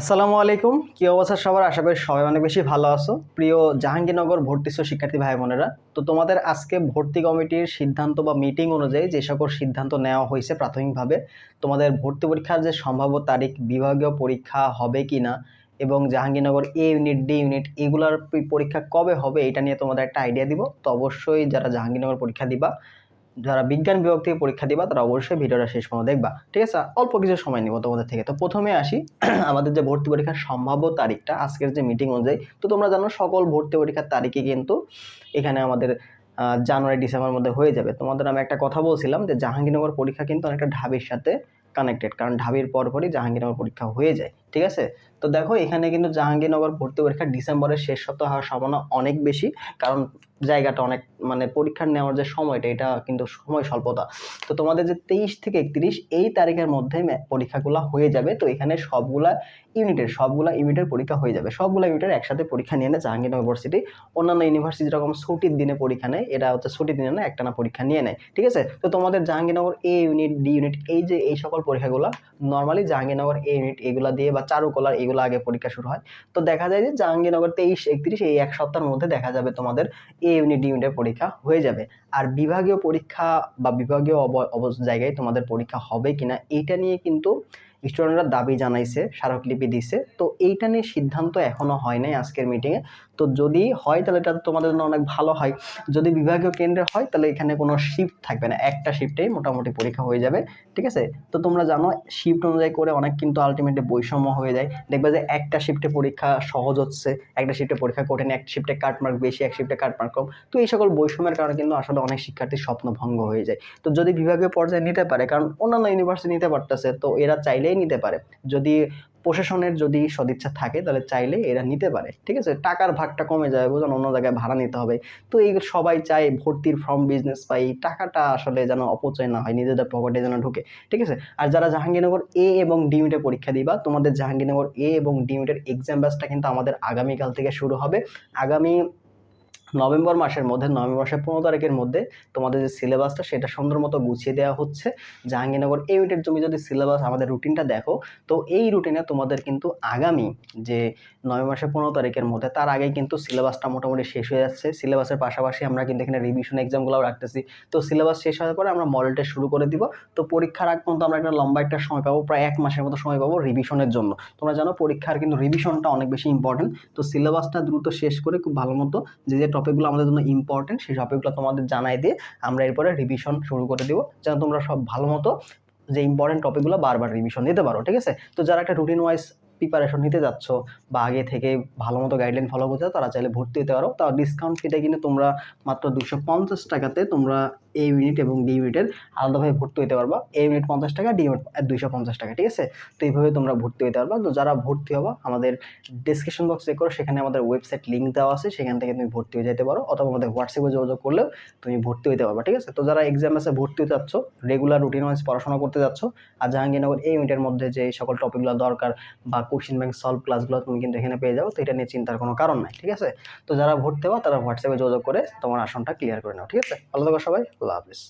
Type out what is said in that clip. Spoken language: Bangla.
আসসালামু আলাইকুম। কি অবস্থা সবার? আশা করি সবাই অনেক বেশি ভালো আছো। প্রিয় জাহাঙ্গীরনগর ভর্তিস্থ শিক্ষার্থী ভাই বোনেরা তো তোমাদের আজকে ভর্তি কমিটির সিদ্ধান্ত বা মিটিং অনুযায়ী যে সকল সিদ্ধান্ত নেওয়া হয়েছে প্রাথমিকভাবে, তোমাদের ভর্তি পরীক্ষার যে সম্ভাব্য তারিখ, বিভাগীয় পরীক্ষা হবে কি না এবং Jahangirnagar A unit D unit এগুলার পরীক্ষা কবে হবে এটা নিয়ে তোমাদের একটা আইডিয়া দিব। তো অবশ্যই যারা জাহাঙ্গীরনগর পরীক্ষা দিবা যারা বিজ্ঞান বিভাগ থেকে পরীক্ষা দিবা, তারা অবশ্যই ভিডিওটা শেষ পর্যন্ত দেখবা। ঠিক আছে? অল্প কিছু সময় নিব তোমাদের থেকে। তো প্রথমে আসি, আমাদের যে ভর্তি পরীক্ষার সম্ভাব্য তারিখটা, আজকের যে মিটিং অনুযায়ী, তো তোমরা জানো সকল ভর্তি পরীক্ষার তারিখে কিন্তু এখানে আমাদের জানুয়ারি, ডিসেম্বরের মধ্যে হয়ে যাবে। তোমাদের আমি একটা কথা বলছিলাম যে জাহাঙ্গীরনগর পরীক্ষা কিন্তু অনেকটা ঢাবির সাথে কানেক্টেড কারণ ঢাবির পরপরই জাহাঙ্গীরনগর পরীক্ষা হয়ে যায়। ঠিক আছে? তো দেখো, এখানে কিন্তু জাহাঙ্গীরনগর ভর্তি পরীক্ষা ডিসেম্বরের শেষ সপ্তাহ হওয়ার সম্ভাবনা অনেক বেশি, কারণ জায়গাটা অনেক মানে পরীক্ষা নেওয়ার যে সময়টা, এটা কিন্তু সময় স্বল্পতা। তো তোমাদের যে তেইশ থেকে একত্রিশ, এই তারিখের মধ্যে পরীক্ষাগুলো হয়ে যাবে। তো এখানে সবগুলা ইউনিটের সবগুলা ইউনিটের পরীক্ষা হয়ে যাবে। সবগুলা ইউনিটের একসাথে পরীক্ষা নিয়ে নেয় জাহাঙ্গীরনগর ইউনিভার্সিটি। অন্যান্য ইউনিভার্সিটি যেরকম ছুটির দিনে পরীক্ষা নেয় এটা হচ্ছে ছুটির দিনে না একটানা পরীক্ষা নিয়ে নেয়। ঠিক আছে? তো তোমাদের Jahangirnagar A unit D unit, এই যে, এই সকল পরীক্ষাগুলো নর্মালি জাহাঙ্গীরনগর এ ইউনিট, এগুলো দিয়ে বা চারুকলার এগুলো আগে পরীক্ষা শুরু হয়। তো দেখা যায় যে জাহাঙ্গীরনগর তেইশ, একত্রিশ, এই এক সপ্তাহের মধ্যে দেখা যাবে তোমাদের এ ইউনিট ইউনিটের পরীক্ষা হয়ে যাবে। আর বিভাগীয় পরীক্ষা বা বিভাগীয় জায়গায় তোমাদের পরীক্ষা হবে কিনা, এটা নিয়ে কিন্তু স্টুডেন্টরা দাবি জানাইছে, স্মারকলিপি দিছে। তো এইটা নিয়ে সিদ্ধান্ত এখনও হয় নাই আজকের মিটিংয়ে তো যদি হয়, তাহলে এটা তোমাদের জন্য অনেক ভালো হয়। যদি বিভাগীয় কেন্দ্রে হয়, তাহলে এখানে কোনো শিফট থাকবে না। একটা শিফটেই মোটামুটি পরীক্ষা হয়ে যাবে, ঠিক আছে? তো তোমরা জানো শিফট অনুযায়ী করে অনেক কিন্তু আলটিমেটলি বৈষম্য হয়ে যায়। দেখবে যে একটা শিফটে পরীক্ষা সহজ হচ্ছে, একটা শিফটে পরীক্ষা কঠিন এক শিফটে কাটমার্ক বেশি এক শিফটে কাটমার্ক কম। তো এই সকল বৈষম্যের কারণে কিন্তু আসলে অনেক শিক্ষার্থীর স্বপ্ন ভঙ্গ হয়ে যায়। তো যদি বিভাগীয় পর্যায়ে নিতে পারে, কারণ অন্যান্য ইউনিভার্সিটি নিতে পারতেছে, তো এরা চাইলেই নিতে পারে। যদি প্রশাসনের যদি সদিচ্ছা থাকে, তাহলে চাইলে এরা নিতে পারে, ঠিক আছে? টাকার ভাগটা কমে যায়, বুঝলেন? অন্য জায়গায় ভাড়া নিতে হবে। তো এই সবাই চায় ভর্তির ফর্ম বিজনেস পাই টাকাটা আসলে যেন অপচয় না হয়, নিজেদের পকেটে যেন ঢুকে, ঠিক আছে? আর যারা জাহাঙ্গীরনগর এ এবং ডি ইউনিটে পরীক্ষা দিবা, তোমাদের জাহাঙ্গীরনগর এ এবং ডি ইউনিটের এক্সাম ব্যাচটা কিন্তু আমাদের আগামীকাল থেকে শুরু হবে। আগামী নভেম্বর মাসের মধ্যে, নভেম্বর মাসের পনেরো তারিখের মধ্যে তোমাদের যে সিলেবাসটা সেটা সুন্দর মতো গুছিয়ে দেওয়া হচ্ছে। জাহাঙ্গীরনগর এই ইউনিটের তুমি যদি সিলেবাস আমাদের রুটিনটা দেখো, তো এই রুটিনে তোমাদের কিন্তু আগামী যে নভেম্বর মাসের পনেরো তারিখের মধ্যে, তার আগেই কিন্তু সিলেবাসটা মোটামুটি শেষ হয়ে যাচ্ছে। সিলেবাসের পাশাপাশি আমরা কিন্তু এখানে রিভিশন এক্সামগুলোও রাখতেছি। তো সিলেবাস শেষ হওয়ার পরে আমরা মডেল টেস্ট শুরু করে দিব। তো পরীক্ষার আগ পর্যন্ত আমরা একটা লম্বা একটা সময় পাবো, প্রায় এক মাসের মতো সময় পাবো রিভিশনের জন্য। তোমরা জানো পরীক্ষার কিন্তু রিভিশনটা অনেক বেশি ইম্পর্টেন্ট তো সিলেবাসটা দ্রুত শেষ করে খুব ভালো মতো যে যে টপিকগুলো আমাদের জন্য ইম্পর্টেন্ট সেই টপিকগুলো তোমাদের জানাই দিয়ে আমরা এরপরে রিভিশন শুরু করে দেবো। যেন তোমরা সব ভালো মতো যে ইম্পর্টেন্ট টপিকগুলো বারবার রিভিশন দিতে পারো, ঠিক আছে? তো যারা একটা রুটিন ওয়াইজ প্রিপারেশন নিতে যাচ্ছ বা আগে থেকে ভালো মতো গাইডলাইন ফলো করতে তারা চাইলে ভর্তি হতে পারো। তাও ডিসকাউন্ট ফিতে কিন্তু তোমরা মাত্র দুশো পঞ্চাশ টাকাতে তোমরা এ ইউনিট এবং ডি ইউনিটের আলাদাভাবে ভর্তি হতে পারবা। এ ইউনিট পঞ্চাশ টাকা ডি ইউনিট দুইশো পঞ্চাশ টাকা, ঠিক আছে? তো এইভাবে তোমরা ভর্তি হতে পারবা। তো যারা ভর্তি হবা, আমাদের ডিসক্রিপশন বক্স চেক করো, সেখানে আমাদের ওয়েবসাইট লিঙ্ক দেওয়া আছে। সেখান থেকে তুমি ভর্তি হয়ে যেতে পারো অথবা আমাদের হোয়াটসঅ্যাপে যোগাযোগ করলেও তুমি ভর্তি হতে পারবা, ঠিক আছে? তো যারা এক্সাম আছে, ভর্তি হতে যাচ্ছ রেগুলার রুটিন ওয়াইজ পড়াশোনা করতে যাচ্ছ, আর জাহাঙ্গীরনগর এই ইউনিটের মধ্যে যে সকল টপিকগুলো দরকার বা কোশ্চিন ব্যাংক সলভ ক্লাসগুলো তুমি কিন্তু এখানে পেয়ে যাও, তো এটা নিয়ে চিন্তার কোনো কারণ নাই, ঠিক আছে? তো যারা ভর্তি হওয়া তারা হোয়াটসঅ্যাপে যোগাযোগ করে তোমার আসনটা ক্লিয়ার করে নাও, ঠিক আছে? ভালো থাকো সবাই, আল্লাহ হাফিজ।